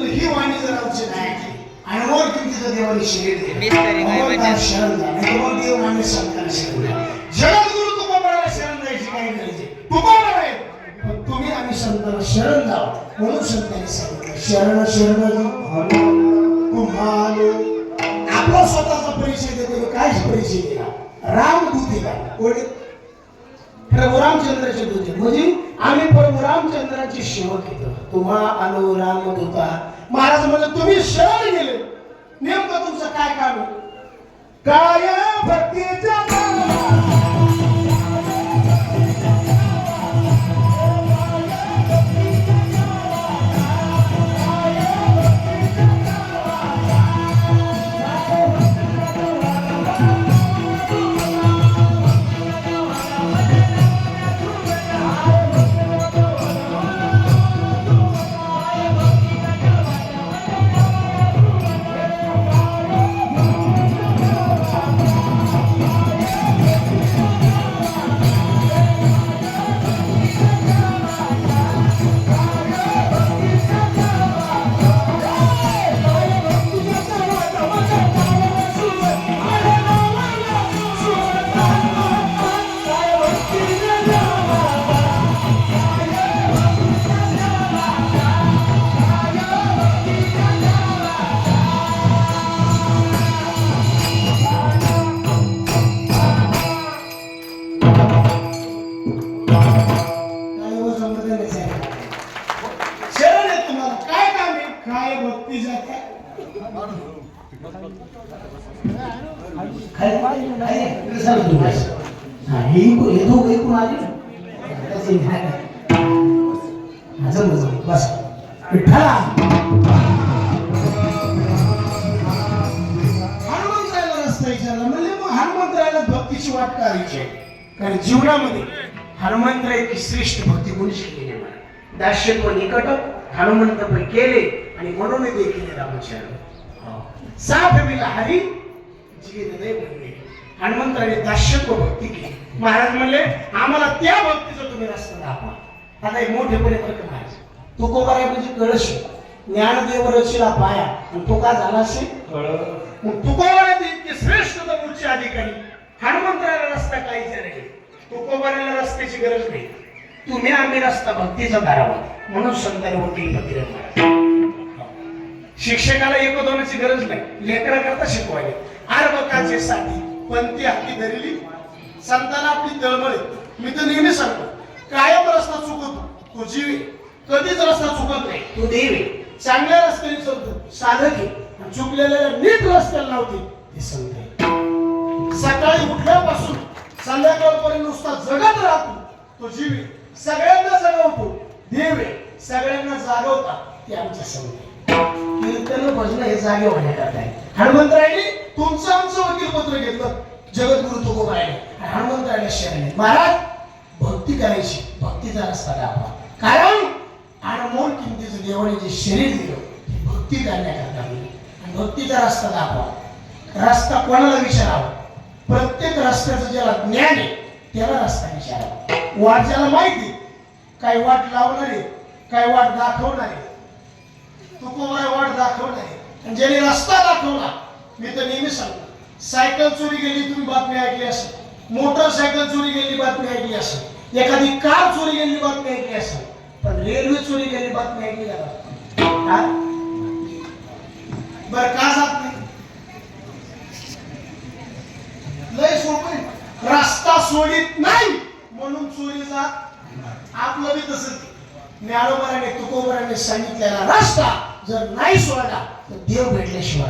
परंतु ही वाणी जर आमची नाही. अनमोल किमतीचं देवाने शरीर म्हणजे. शरण जाणे देव मान्य संतांना शरण जगद्गुरु तुकोबराला शरण जायची काही गरज तुकोबरा आहे पण तुम्ही आम्ही संतांना शरण जाव म्हणून संतांनी सांगितलं शरण शरण तुम्हाला आपला स्वतःचा परिचय देतो. काय परिचय दिला रामदूत कोणी प्रभू रामचंद्राचे म्हणजे आम्ही प्रभू रामचंद्राची सेवक येतो तुम्हा अनुरामत होता महाराज म्हणजे तुम्ही शहर गेले. नेमकं तुमचं काय काम काय भक्तीच बस विठ्ठला भक्तीची वाट करायची आहे. कारण जीवनामध्ये हनुमंतरायची श्रेष्ठ भक्ती कोणी केली नाही मला दास्यत्व निकट हनुमंत पण केले आणि म्हणून देखील रामचरण साफ विला हरी जीवन दे म्हणले हनुमंतराने दास्यत्व भक्ती केली. महाराज म्हणले आम्हाला त्या भक्तीचा तुम्ही रस्ता दाखवा. आता एक मोठेपणे फरक महाराज तू को कराय म्हणजे कळश ज्ञानदेव रचिला पाया. आणि तो का झाला असेल? मग तुकोबाराचे इतके श्रेष्ठ तर उच्च अधिकारी. हनुमंतराला रस्ता काहीच नाही. तुकोबाराला रस्त्याची गरज नाही. तुम्ही आम्ही रस्ता भक्तीचा धरावा म्हणून संतांनी वकील पत्र शिक्षकाला एक होण्याची गरज नाही. लेकरा करता शिकवायला. आरबकाचे साठी पंथी हाती धरली? संतांना आपली तळमळे मी तर नेहमी सांगतो कायम रस्ता चुकतो तो जीवे कधीच रस्ता चुकत नाही. तो देवे चांगल्या रस्त्याने चलतो. साधक चुकलेल्या नीट रस्त्याला लावते. ते संत सकाळी उठल्यापासून संध्याकाळपर्यंत नुसता जगत राहतो. तो जीवे सगळ्यांना जगवतो. देव सगळ्यांना जागवता ते आमच्या संत त्यांना भजन हे जागे होण्याकरता आहे. हनुमंतरायने तुमचं आमचं वकील पत्र घेतलं. जगद्गुरु तुकोबाने आणि हनुमंतरायला शरण महाराज भक्ती करायची. भक्तीचा रस्ता दाखवा. कारण अनमोल किमतीचं देवाने जे शरीर दिलं भक्ती करण्याकरता आणि भक्तीचा रस्ता दाखवा. रस्ता कोणाला विचारावा? प्रत्येक रस्त्याचं ज्याला ज्ञान आहे त्याला रस्ता विचारावा. वाट ज्याला माहिती काय वाट लावणारे काय वाट दाखवणारे तुकोबाई वाट ज्याने रस्ता दाखवला मी तर नेहमी सांगतो सायकल चोरी गेली तुम्ही बातमी ऐकली असेल. मोटरसायकल चोरी गेली बातमी ऐकली असेल. एखादी कार चोरी गेली बातमी ऐकली असेल. पण रेल्वे चोरी गेली बातमी ऐकली का बर का जात नाही? लय सोपं रस्ता सोडित नाही म्हणून चोरी जात आपलं बी तसंच ज्ञानोबराने तुकोबराने सांगितलेला रस्ता जर नाही सोडला तर देव भेटल्याशिवाय